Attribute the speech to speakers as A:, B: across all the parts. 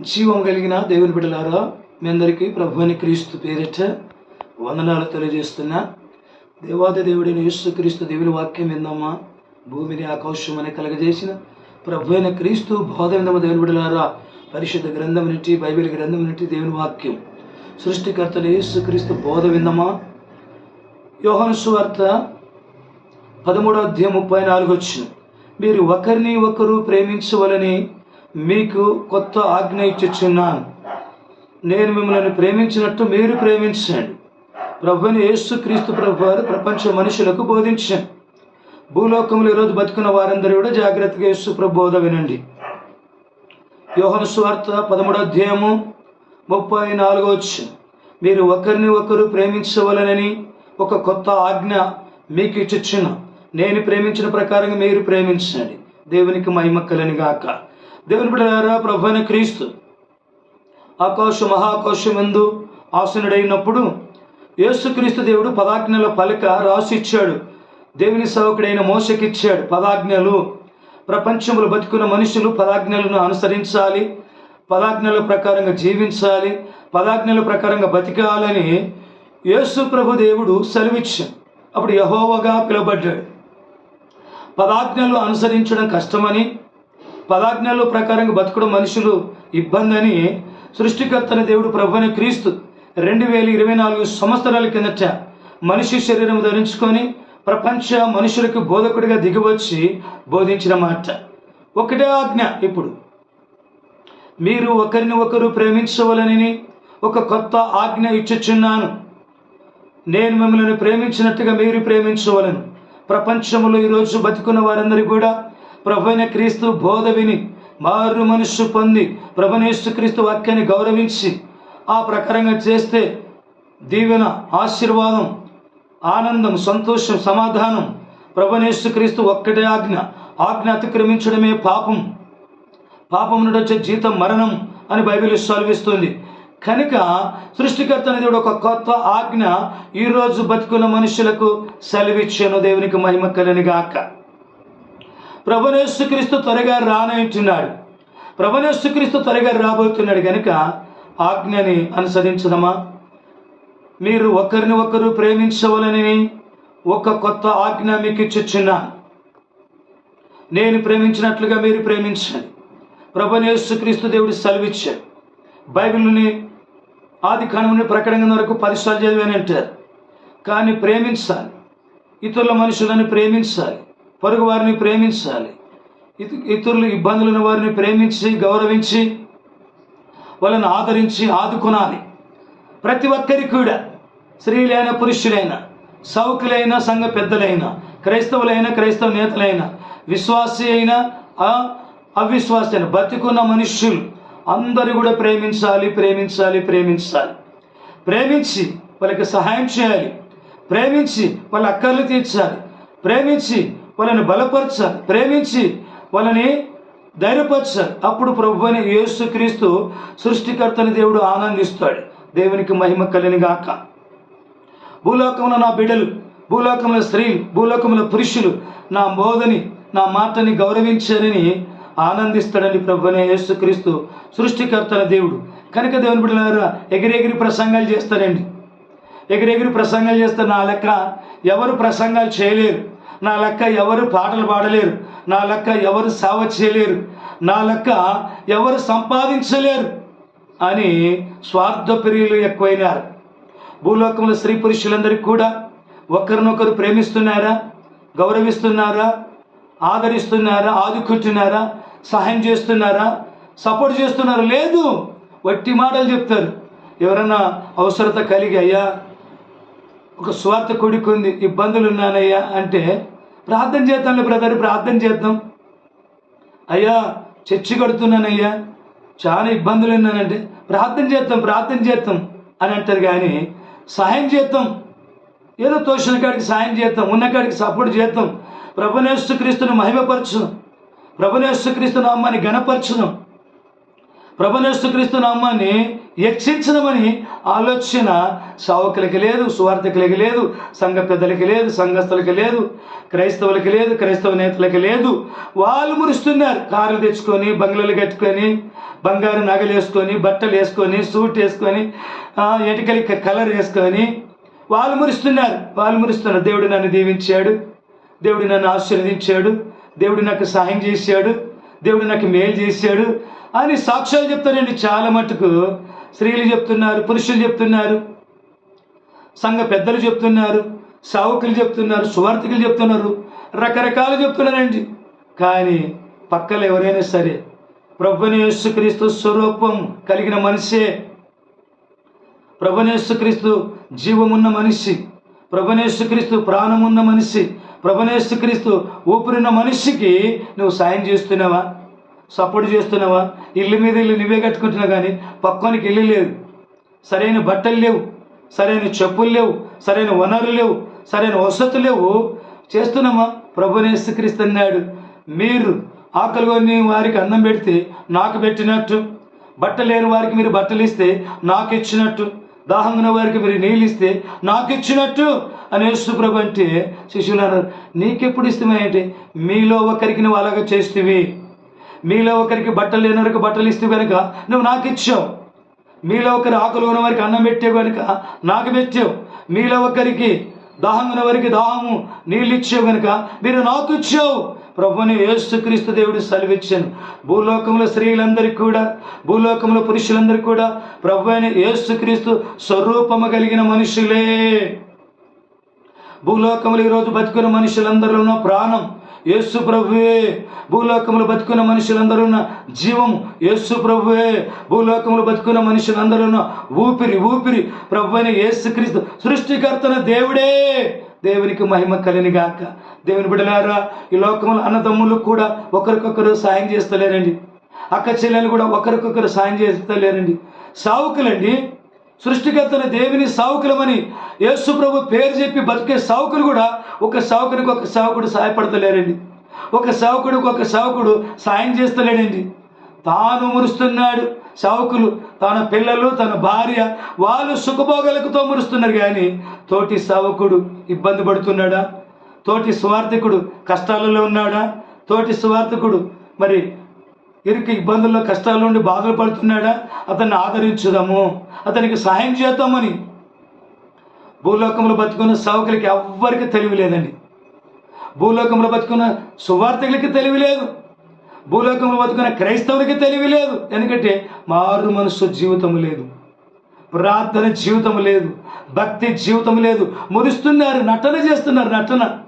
A: జీవం కలిగిన దేవుని బిడ్డలారా మీ అందరికీ ప్రభుని క్రీస్తు పేరిట వందనాలు తెలియజేస్తున్నా. దేవాది దేవుడైన యేసు క్రీస్తు దేవుని వాక్యం విందమ్మా భూమిని ఆకాశం అని కలగజేసిన ప్రభు అయిన క్రీస్తు బోధ విందమ్మ దేవుని బిడ్డలారా పరిశుద్ధ గ్రంథం నుండి బైబిల్ గ్రంథం నుండి దేవుని వాక్యం. సృష్టికర్తలు యేసు క్రీస్తు బోధ విందమా? యోహను సువార్త పదమూడో అధ్యాయం ముప్పై నాలుగు వచ్చిన మీరు ఒకరిని ఒకరు ప్రేమించవలని మీకు కొత్త ఆజ్ఞ ఇచ్చుచున్నాను. నేను మిమ్మల్ని ప్రేమించినట్టు మీరు ప్రేమించండి. ప్రభుని యేసు క్రీస్తు ప్రభు వారు ప్రపంచ మనుషులకు బోధించండి భూలోకంలో ఈరోజు బతుకున్న వారందరూ కూడా జాగ్రత్తగా యేసు ప్రబోధ వినండి. యోహన సువార్త పదమూడో అధ్యాయము ముప్పై నాలుగో వచ్చి మీరు ఒకరిని ఒకరు ప్రేమించవలనని ఒక కొత్త ఆజ్ఞ మీకు ఇచ్చుచున్న నేను ప్రేమించిన ప్రకారంగా మీరు ప్రేమించండి. దేవునికి మహిమ కలని గాక. దేవుని బిడ్డారా ప్రభు అయిన క్రీస్తు ఆకాశ మహాకాశం ఎందు ఆసనుడైనప్పుడు యేసుక్రీస్తు దేవుడు పదాజ్ఞల పలక రాసిచ్చాడు. దేవుని సేవకుడైన మోసకిచ్చాడు పదాజ్ఞలు. ప్రపంచంలో బతుకున్న మనుషులు పదాజ్ఞలను అనుసరించాలి పదాజ్ఞల ప్రకారంగా జీవించాలి పదాజ్ఞల ప్రకారంగా బతికాలని యేసు ప్రభు దేవుడు సెలవిచ్చాడు. అప్పుడు యహోవగా పిలువబడ్డాడు. పదాజ్ఞలు అనుసరించడం కష్టమని పదాజ్ఞల ప్రకారంగా బతకడం మనుషులు ఇబ్బంది అని సృష్టికర్తన దేవుడు ప్రభుని క్రీస్తు రెండు వేల ఇరవై నాలుగు సంవత్సరాల కిందట మనిషి శరీరం ధరించుకొని ప్రపంచ మనుషులకు బోధకుడిగా దిగివచ్చి బోధించిన మాట. ఒకటే ఆజ్ఞ ఇప్పుడు. మీరు ఒకరిని ఒకరు ప్రేమించవలనని ఒక కొత్త ఆజ్ఞ ఇచ్చుచున్నాను. నేను మిమ్మల్ని ప్రేమించినట్టుగా మీరు ప్రేమించవలను. ప్రపంచంలో ఈరోజు బతుకున్న వారందరూ కూడా ప్రభుని క్రీస్తు బోధ విని మారు మనస్సు పొంది ప్రభునేసు క్రీస్తు వాక్యాన్ని గౌరవించి ఆ ప్రకారంగా చేస్తే దీవెన ఆశీర్వాదం ఆనందం సంతోషం సమాధానం ప్రభునేసు క్రీస్తు ఒక్కటే ఆజ్ఞ. ఆజ్ఞ అతిక్రమించడమే పాపం. పాపం నుండి వచ్చే జీతం మరణం అని బైబిల్ సెలవిస్తుంది. కనుక సృష్టికర్త అనేది ఒక కొత్త ఆజ్ఞ. ఈరోజు బతుకున్న మనుషులకు సెలవిచ్చాను దేవునికి మహిమ కలని గాక ప్రభునేసుక్రీస్తు త్వరగా రానంటున్నాడు. ప్రభునేసుక్రీస్తు త్వరగా రాబోతున్నాడు కనుక ఆజ్ఞని అనుసరించదమా? మీరు ఒకరిని ఒకరు ప్రేమించవలని ఒక కొత్త ఆజ్ఞ మీకు ఇచ్చుచున్నా. నేను ప్రేమించినట్లుగా మీరు ప్రేమించండి. ప్రభునేసుక్రీస్తు దేవుడు సెలవిచ్చాడు. బైబిల్ని ఆది కాలంలో ప్రకటన వరకు పరిసరాలు చదివానంటారు కానీ ప్రేమించాలి. ఇతరుల మనుషులను ప్రేమించాలి. పొరుగు వారిని ప్రేమించాలి. ఇత- ఇతరులు ఇబ్బందులను వారిని ప్రేమించి గౌరవించి వాళ్ళని ఆదరించి ఆదుకొనాలి. ప్రతి ఒక్కరికి కూడా స్త్రీలైన పురుషులైన సౌకులైన సంఘ పెద్దలైన క్రైస్తవులైన క్రైస్తవ నేతలైన విశ్వాసి అయిన అవిశ్వాసి అయిన బతికున్న మనుష్యులు అందరూ కూడా ప్రేమించాలి ప్రేమించాలి ప్రేమించాలి. ప్రేమించి వాళ్ళకి సహాయం చేయాలి. ప్రేమించి వాళ్ళ అక్కర్లు తీర్చాలి. ప్రేమించి వాళ్ళని బలపరచ ప్రేమించి వాళ్ళని ధైర్యపరచ. అప్పుడు ప్రభు అని యేసుక్రీస్తు సృష్టికర్తని దేవుడు ఆనందిస్తాడు. దేవునికి మహిమ కలిని గాక భూలోకంలో నా బిడ్డలు భూలోకంలో స్త్రీలు భూలోకంలో పురుషులు నా బోధని నా మాటని గౌరవించారని ఆనందిస్తాడని ప్రభునే యేసుక్రీస్తు సృష్టికర్తన దేవుడు. కనుక దేవుని బిడ్డలారా ఎగిరెగిరి ప్రసంగాలు చేస్తారండి. ఎగిరెగిరి ప్రసంగాలు చేస్తే నా లెక్క ఎవరు ప్రసంగాలు చేయలేరు. నా లెక్క ఎవరు పాటలు పాడలేరు. నా లెక్క ఎవరు సేవ చేయలేరు. నా లెక్క ఎవరు సంపాదించలేరు అని స్వార్థప్రియులు ఎక్కువైనారు. భూలోకంలో స్త్రీ పురుషులందరికీ కూడా ఒకరినొకరు ప్రేమిస్తున్నారా? గౌరవిస్తున్నారా? ఆదరిస్తున్నారా? ఆదుకుంటున్నారా? సహాయం చేస్తున్నారా? సపోర్ట్ చేస్తున్నారా? లేదు. వట్టి మాటలు చెప్తారు. ఎవరన్నా అవసరత కలిగి అయ్యా ఒక స్వార్థ కొడుకుంది ఇబ్బందులు ఉన్నానయ్యా అంటే ప్రార్థన చేద్దాంలే బ్రదర్ ప్రార్థన చేద్దాం. అయ్యా చర్చి కడుతున్నానయ్యా చాలా ఇబ్బందులు ఉన్నానంటే ప్రార్థన చేద్దాం ప్రార్థన చేద్దాం అని అంటారు కానీ సహాయం చేద్దాం. ఏదో తోచిన కాడికి సాయం చేద్దాం ఉన్న కాడికి సపోర్ట్ చేద్దాం. ప్రభునేశ్వ క్రీస్తుని మహిమపరచుదాం. ప్రభునేశ్వ క్రీస్తు నామాన్ని గణపరచుదాం ప్రభునేశ్వ క్రీస్తు నామాన్ని హెచ్చించడమని ఆలోచన సావకులకి లేదు సువార్థకులకి లేదు సంఘ పెద్దలకి లేదు సంఘస్థులకి లేదు క్రైస్తవులకి లేదు క్రైస్తవ నేతలకి లేదు. వాళ్ళు మురుస్తున్నారు. కారు తెచ్చుకొని బంగ్లాలు కట్టుకొని బంగారు నగలు వేసుకొని బట్టలు వేసుకొని సూట్ వేసుకొని ఎటుకలి కలర్ వేసుకొని వాళ్ళు మురుస్తున్నారు. వాళ్ళు మురుస్తున్నారు. దేవుడు నన్ను దీవించాడు. దేవుడు నన్ను ఆశీర్వదించాడు. దేవుడు నాకు సహాయం చేశాడు. దేవుడు నాకు మేలు చేశాడు. అని సాక్ష్యాలు చెప్తారండి చాలా మటుకు. స్త్రీలు చెప్తున్నారు పురుషులు చెప్తున్నారు సంఘ పెద్దలు చెప్తున్నారు సావుకులు చెప్తున్నారు సువార్థికులు చెప్తున్నారు రకరకాలు చెప్తున్నారండి. కానీ పక్కల ఎవరైనా సరే ప్రభునేసుక్రీస్తు స్వరూపం కలిగిన మనిషే ప్రభునేసుక్రీస్తు జీవమున్న మనిషి ప్రభునేసుక్రీస్తు ప్రాణమున్న మనిషి ప్రభునేసుక్రీస్తు ఊపిరిన మనిషికి నువ్వు సాయం చేస్తున్నావా? సపోర్ట్ చేస్తున్నావా? ఇల్లు మీద ఇల్లు నువ్వే కట్టుకుంటున్నావు కానీ పక్కోనికి ఇల్లు లేదు సరైన బట్టలు లేవు. సరైన చెప్పులు లేవు. సరైన వనరులు లేవు. సరైన వసతులు లేవు. చేస్తున్నామా? ప్రభునేసుక్రీస్తు అన్నాడు. మీరు ఆకలికొని వారికి అన్నం పెడితే నాకు పెట్టినట్టు బట్ట లేని వారికి మీరు బట్టలు ఇస్తే నాకు ఇచ్చినట్టు దాహం ఉన్న వారికి మీరు నీళ్ళు ఇస్తే నాకు ఇచ్చినట్టు అని యేసుప్రభు అంటే శిష్యులు అన్నారు నీకెప్పుడు ఇష్టమేంటి మీలో ఒకరికి నువ్వు అలాగ చేస్తేవి. మీలో ఒకరికి బట్టలు లేని వరకు బట్టలు ఇస్తే కనుక నువ్వు నాకు ఇచ్చావు. మీలో ఒకరి ఆకలి ఉన్న వారికి అన్నం పెట్టావు కనుక నాకు పెట్టావు. మీలో ఒకరికి దాహం ఉన్న వారికి దాహము నీళ్ళు ఇచ్చావు కనుక మీరు నాకు ఇచ్చావు. ప్రభుని యేసుక్రీస్తు దేవుడు సెలవిచ్చాను. భూలోకంలో స్త్రీలందరికీ కూడా భూలోకంలో పురుషులందరికీ కూడా ప్రభు అయిన యేసుక్రీస్తు స్వరూపము కలిగిన మనుషులే. భూలోకములు ఈరోజు బతుకున్న మనుషులందరిలో ఉన్న ప్రాణం యేసు ప్రభువే భూలోకములు బతుకున్న మనుషులందరూ జీవం జీవము. యేసు ప్రభువే భూలోకములు బతుకున్న మనుషులందరూ ఊపిరి ఊపిరి ప్రభు అయిన యేసుక్రీస్తు సృష్టికర్తన దేవుడే. దేవునికి మహిమ కలినిగాక. దేవుని బిడలారా ఈ లోకంలో అన్నదమ్ములు కూడా ఒకరికొకరు సాయం చేస్తలేరండి. అక్క చెల్లెలు కూడా ఒకరికొకరు సాయం చేస్తలేరండి. సావుకులండి. సృష్టికర్తన దేవుని సావుకులమని యేసు ప్రభు పేరు చెప్పి బతికే సావుకులు కూడా ఒక సావుకునికి ఒక సావుకుడు సహాయపడతలేరండి ఒక సావుకుడికి ఒక సావుకుడు సాయం చేస్తలేడండి. తాను మురుస్తున్నాడు సావుకులు తన పిల్లలు తన భార్య వాళ్ళు సుఖభోగాలకుతో మురుస్తున్నారు కానీ తోటి సావుకుడు ఇబ్బంది పడుతున్నాడా? తోటి స్వార్థకుడు కష్టాలలో ఉన్నాడా? తోటి స్వార్థకుడు మరి ఇరుకు ఇబ్బందుల్లో కష్టాల నుండి బాధలు పడుతున్నాడా? అతన్ని ఆదరించుదాము. అతనికి సహాయం చేద్దామని. భూలోకంలో బతుకున్న సావుకులకి ఎవ్వరికి తెలివి లేదండి. భూలోకంలో బతుకున్న సువార్థకులకి తెలివి లేదు. భూలోకంలో బతుకున్న క్రైస్తవులకి తెలివి లేదు. ఎందుకంటే మారు మనసు జీవితం లేదు. ప్రార్థన జీవితం లేదు. భక్తి జీవితం లేదు. మురుస్తున్నారు నటన చేస్తున్నారు నటన.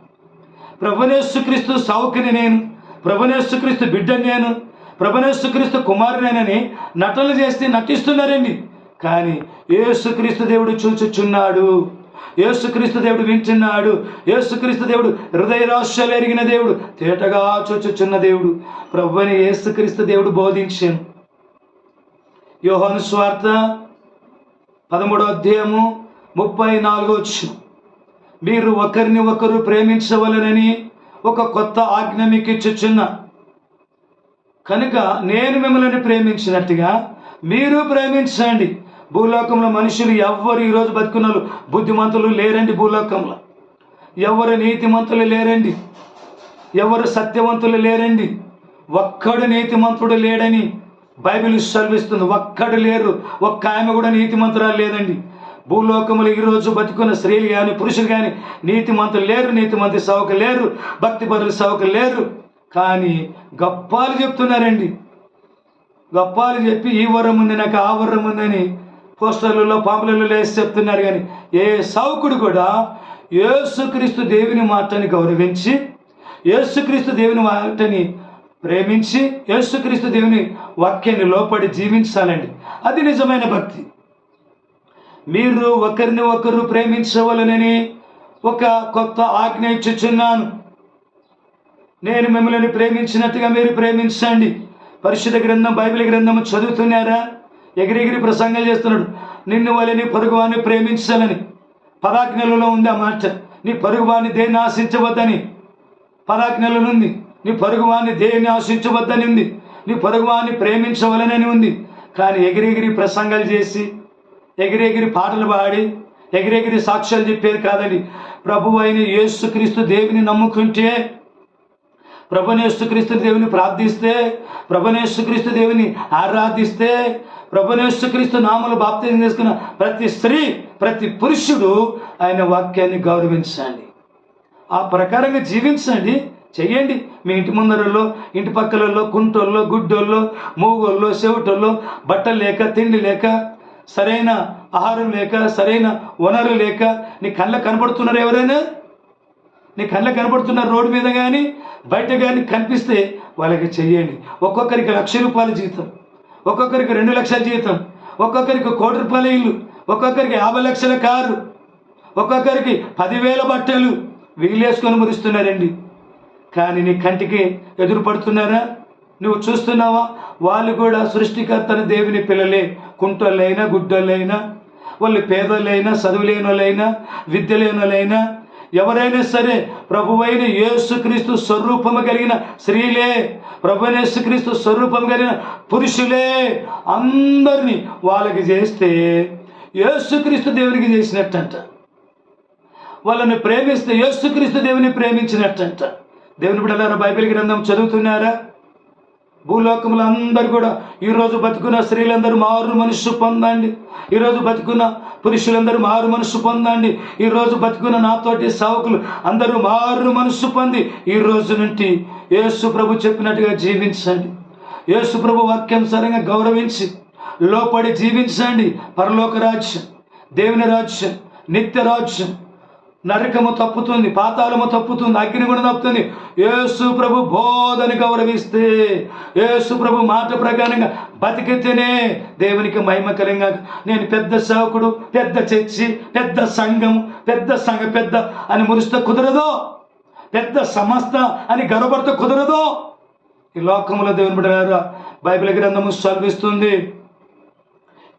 A: ప్రభునేశ్వక్రీస్తు సౌకిని నేను. ప్రభునేశ్వక్రీస్తు బిడ్డ నేను. ప్రభునేసుక్రీస్తు కుమారునేనని నటనలు చేస్తే నటిస్తున్నారండి కానీ యేసుక్రీస్తు దేవుడు చూచుచున్నాడు. యేసుక్రీస్తు దేవుడు వింటున్నాడు. యేసుక్రీస్తు దేవుడు హృదయ ఎరిగిన దేవుడు తేటగా చూచుచున్న దేవుడు. ప్రభుని యేసుక్రీస్తు దేవుడు బోధించాను యోహాను స్వార్థ పదమూడో అధ్యాయము ముప్పై నాలుగో వచ్చు మీరు ఒకరిని ఒకరు ప్రేమించవలనని ఒక కొత్త ఆజ్ఞ మీకు ఇచ్చుచున్నా. కనుక నేను మిమ్మల్ని ప్రేమించినట్టుగా మీరు ప్రేమించండి. భూలోకంలో మనుషులు ఎవ్వరు ఈరోజు బతుకున్నారు బుద్ధిమంతులు లేరండి భూలోకంలో. ఎవరు నీతిమంతులు లేరండి. ఎవరు సత్యవంతులు లేరండి. ఒక్కడు నీతిమంతుడు లేడని బైబిల్ సెలవిస్తుంది. ఒక్కడు లేరు. ఒక్క ఆమె కూడా నీతిమంతురాలు లేదండి. భూలోకములు ఈరోజు బతుకున్న స్త్రీలు కానీ పురుషులు కానీ నీతిమంతులు లేరు నీతిమంతి సవక లేరు భక్తి పరులు సవక లేరు. కానీ గప్పాలు చెప్తున్నారండి. గప్పాలు చెప్పి ఈ వరం ఉంది నాకు ఆ వరం ఉందని పోస్టర్లలో పాంపులలో వేసి చెప్తున్నారు కానీ ఏ సౌకుడు కూడా యేసుక్రీస్తు దేవుని మాటని గౌరవించి యేసుక్రీస్తు దేవుని మాటని ప్రేమించి యేసుక్రీస్తు దేవుని వాక్యాన్ని లోపడి జీవించాలండి. అది నిజమైన భక్తి. మీరు ఒకరిని ఒకరు ప్రేమించవలనని ఒక కొత్త ఆజ్ఞ ఇచ్చుచున్నాను. నేను మిమ్మల్ని ప్రేమించినట్టుగా మీరు ప్రేమించండి. పరిశుద్ధ గ్రంథం బైబిల్ గ్రంథం చదువుతున్నారా? ఎగిరెగిరి ప్రసంగాలు చేస్తున్నాడు. నిన్ను వాళ్ళని పొరుగువాన్ని ప్రేమించాలని. పదాజ్ఞలలో ఉంది ఆ మాట. నీ పొరుగువాన్ని దేన్ని ఆశించవద్దని? పదాజ్ఞలలో ఉంది. నీ పొరుగువాన్ని దేన్ని ఆశించవద్దని ఉంది? నీ పొరుగువాన్ని ప్రేమించవలనని ఉంది. కానీ ఎగిరెగిరి ప్రసంగాలు చేసి ఎగిరెగిరి పాటలు పాడి ఎగిరెగిరి సాక్ష్యాలు చెప్పేది కాదండి. ప్రభు అయిన యేసుక్రీస్తు దేవిని నమ్ముకుంటే ప్రభునేశ్వక్రీస్తు దేవుని ప్రార్థిస్తే ప్రభునేశ్వక్రీస్తు దేవుని ఆరాధిస్తే ప్రభునేశ్వక్రీస్తు నామలు బాప్తిజం చేసుకున్న ప్రతి స్త్రీ ప్రతి పురుషుడు ఆయన వాక్యాన్ని గౌరవించండి. ఆ ప్రకారంగా జీవించండి చేయండి. మీ ఇంటి ముందరలో ఇంటి పక్కలలో కుంటోల్లో గుడ్డోల్లో మూగోల్లో చెవిటోల్లో బట్టలు లేక తిండి లేక సరైన ఆహారం లేక సరైన వనరు లేక నీ కళ్ళ కనబడుతున్నారు ఎవరైనా? నీ కళ్ళ కనబడుతున్న రోడ్డు మీద కానీ బయట కానీ కనిపిస్తే వాళ్ళకి చెయ్యండి. ఒక్కొక్కరికి లక్ష రూపాయల జీతం ఒక్కొక్కరికి రెండు లక్షల జీతం ఒక్కొక్కరికి కోటి రూపాయల ఇల్లు ఒక్కొక్కరికి యాభై లక్షల కారు ఒక్కొక్కరికి పదివేల బట్టలు వీలేసుకొని మురుస్తున్నారండి. కానీ నీ కంటికి ఎదురు పడుతున్నారా? నువ్వు చూస్తున్నావా? వాళ్ళు కూడా సృష్టికర్తన దేవుని పిల్లలే కుంటోళ్ళైనా గుడ్డోళ్ళైనా వాళ్ళు పేదలైనా చదువు వాళ్ళైనా విద్య లేని వాళ్ళైనా ఎవరైనా సరే ప్రభువైన యేసుక్రీస్తు స్వరూపము కలిగిన స్త్రీలే ప్రభువైన యేసుక్రీస్తు స్వరూపం కలిగిన పురుషులే అందరినీ వాళ్ళకి చేస్తే యేసుక్రీస్తు దేవునికి చేసినట్టంట. వాళ్ళని ప్రేమిస్తే యేసుక్రీస్తు దేవుని ప్రేమించినట్టంట. దేవుని బిడ్డలారా బైబిల్ గ్రంథం చదువుతున్నారా? భూలోకములు అందరు కూడా ఈరోజు బతుకున్న స్త్రీలందరూ మారు మనసు పొందండి. ఈరోజు బతుకున్న పురుషులందరూ మారు మనసు పొందండి. ఈరోజు బతుకున్న నాతోటి సావుకులు అందరూ మారు మనసు పొంది ఈ రోజు నుండి యేసు ప్రభు చెప్పినట్టుగా జీవించండి. యేసు ప్రభు వాక్యానుసారంగా గౌరవించి లోపడి జీవించండి. పరలోక రాజ్యం దేవుని రాజ్యం నిత్య రాజ్యం నరకము తప్పుతుంది పాతాళము తప్పుతుంది అగ్ని కూడా తప్పుతుంది. యేసు ప్రభు బోధని గౌరవిస్తే యేసు ప్రభు మాట ప్రకారంగా బతికితేనే దేవునికి మహిమకరంగా నేను పెద్ద సేవకుడు పెద్ద చర్చి పెద్ద సంఘం పెద్ద సంఘ పెద్ద అని మురిస్తే కుదరదో. పెద్ద సంస్థ అని గర్వపడితే కుదరదో. ఈ లోకంలో దేవుని బిడ్డలారా బైబిల్ గ్రంథము చదివిస్తుంది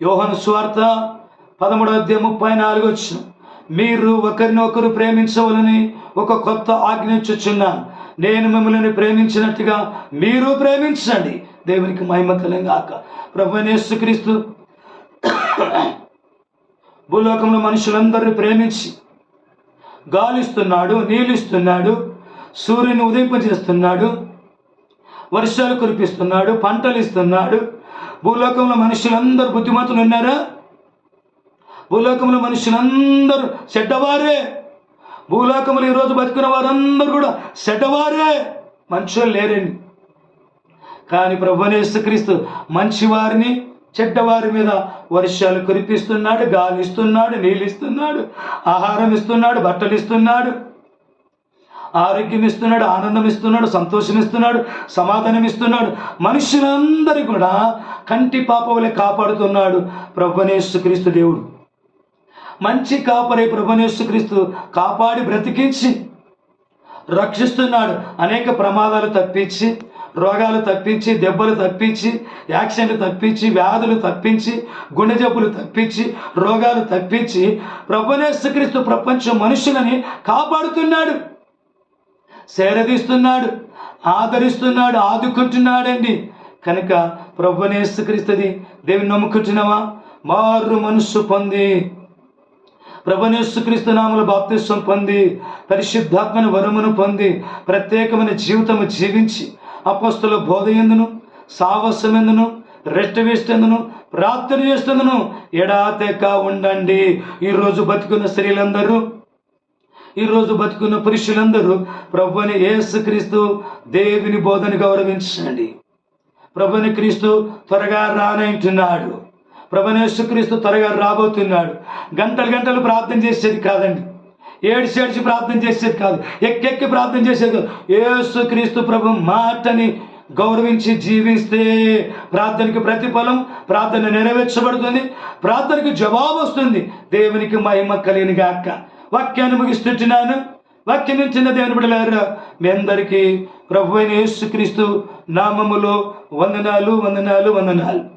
A: యోహన్ స్వార్థ పదమూడవ అధ్యాయం ముప్పై నాలుగు వచ్చిన మీరు ఒకరినొకరు ప్రేమించవలని ఒక కొత్త ఆజ్ఞించుచున్నాను నేను మిమ్మల్ని ప్రేమించినట్టుగా మీరు ప్రేమించండి. దేవునికి మహిమ కలంగాక. ప్రభునేసుక్రీస్తు భూలోకంలో మనుషులందరినీ ప్రేమించి గాలిస్తున్నాడు నీళ్ళిస్తున్నాడు సూర్యుని ఉదయింపజేస్తున్నాడు వర్షాలు కురిపిస్తున్నాడు పంటలు ఇస్తున్నాడు భూలోకంలో మనుషులందరూ బుద్ధిమంతులు ఉన్నారా? భూలోకంలో మనుషులందరూ చెడ్డవారే. భూలోకములు ఈరోజు బతికిన వారందరూ కూడా చెడ్డవారే. మనుషులు లేరండి. కానీ ప్రభునేసుక్రీస్తు మంచివారిని చెడ్డవారి మీద వర్షాలు కురిపిస్తున్నాడు గాలి ఇస్తున్నాడు నీళ్ళు ఇస్తున్నాడు ఆహారం ఇస్తున్నాడు బట్టలు ఇస్తున్నాడు ఆరోగ్యం ఇస్తున్నాడు ఆనందం ఇస్తున్నాడు సంతోషం ఇస్తున్నాడు సమాధానం ఇస్తున్నాడు మనుషులందరి కూడా కంటి పాపవలే కాపాడుతున్నాడు ప్రభునేసుక్రీస్తు దేవుడు. మంచి కాపరే ప్రభునేసుక్రీస్తు కాపాడి బ్రతికించి రక్షిస్తున్నాడు. అనేక ప్రమాదాలు తప్పించి రోగాలు తప్పించి దెబ్బలు తప్పించి యాక్సిడెంట్లు తప్పించి వ్యాధులు తప్పించి గుండె జబ్బులు తప్పించి రోగాలు తప్పించి ప్రభునేసుక్రీస్తు ప్రపంచం మనుషులని కాపాడుతున్నాడు. సేరదీస్తున్నాడు ఆదరిస్తున్నాడు ఆదుకుంటున్నాడండి. కనుక ప్రభునేసుక్రీస్తుది దేవుని నమ్ముకుంటున్నావా? మారు మనస్సు పొంది. ప్రభునేసుక్రీస్తు నామల బాప్తిస్వం పొంది పరిశుద్ధాత్మను వరమును పొంది ప్రత్యేకమైన జీవితము జీవించి అపస్తుల బోధ ఎందును సావసమెందును రెస్ట్ వేస్తేందును ప్రార్థన చేస్తుందును ఎడాతెక ఉండండి. ఈరోజు బతుకున్న స్త్రీలందరూ ఈరోజు బతుకున్న పురుషులందరూ ప్రభుని యేసుక్రీస్తు దేవుని బోధని గౌరవించండి. ప్రభుని క్రీస్తు త్వరగా రానంటున్నాడు ప్రభుని త్వరగా రాబోతున్నాడు. గంటలు గంటలు ప్రార్థన చేసేది కాదండి. ఏడిసి ఏడిసి ప్రార్థన చేసేది కాదు. ఎక్కెక్కి ప్రార్థన చేసేది కాదు. యేసుక్రీస్తు ప్రభు మాటని గౌరవించి జీవిస్తే ప్రార్థనకి ప్రతిఫలం ప్రార్థన నెరవేర్చబడుతుంది. ప్రార్థనకి జవాబు వస్తుంది. దేవునికి మహిమ కలిగిన గాక. వాక్యాన్ని ముగిస్తుంటున్నాను వాక్యం చిన్న దేవుని బిడ్డలారా మీ అందరికీ ప్రభు అయిన యేసుక్రీస్తు నామములో వందనాలు వందనాలు వందనాలు.